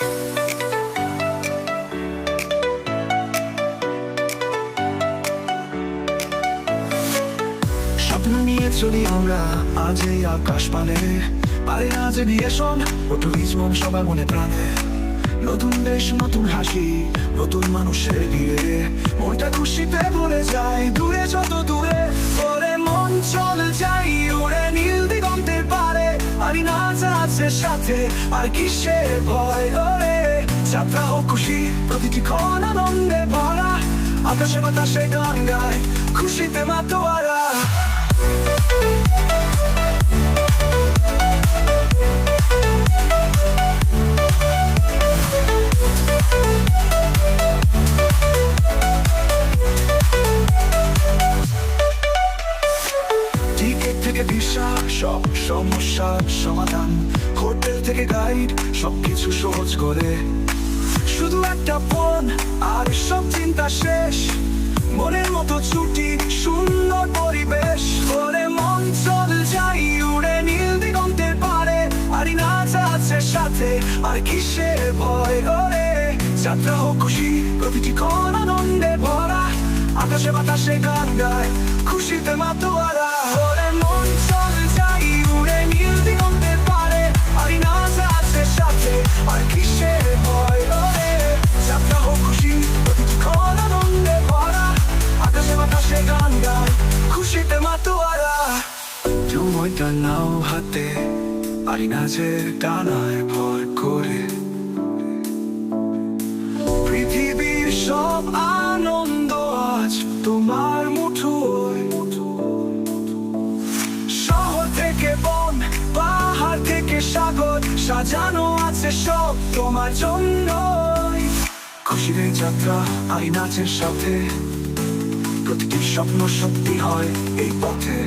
স্বপ্ন নিয়ে চলি আমরা আজ এই আকাশ পানে। পারে আজ নিয়ে শোন ওটু মন, সবার মনে প্রাণে। নতুন দেশ, নতুন হাসি, নতুন মানুষের ভিড়ে। মনটা খুশিতে ভরে যায়, দূরে যত নাচ আছে সাথে, আর কিসের ভয়? ওরে, যাত্রা ও খুশি, প্রতিটি ক্ষণ আনন্দে ভরা, আকাশে বাতাসে গান গায় খুশিতে মাতোয়ারা। থেকে ভিসা সব সমস্যার সমাধান। হোটেল থেকে গাইড সবকিছু সহজ করে। শুধু একটা ফোন আর সব চিন্তা শেষ। মনের মতো ছুটি, সুন্দর পরিবেশ। ওরে মন চল যাই, উড়ে নীল দিগন্তের পারে আরি নাচ আছে সাথে, আর কিসের ভয় করে যাত্রা হোক খুশি, প্রতিটি ক্ষণ আনন্দে ভরা। আকাশে বাতাসে গান গায়, খুশিতে মাতোয়ারা। মাতোয়ারা সময়টা নাও হাতে আরি নাচের টানায় ভর করে পৃথিবীর সব আনন্দ আজ তোমার মুঠোয় শহর থেকে বন পাহাড় থেকে সাগর সাজানো আছে সব তোমার জন্য খুশির যাত্রা আই নাচের সাথে প্রতিটি স্বপ্ন সত্যি হয় এই পথে।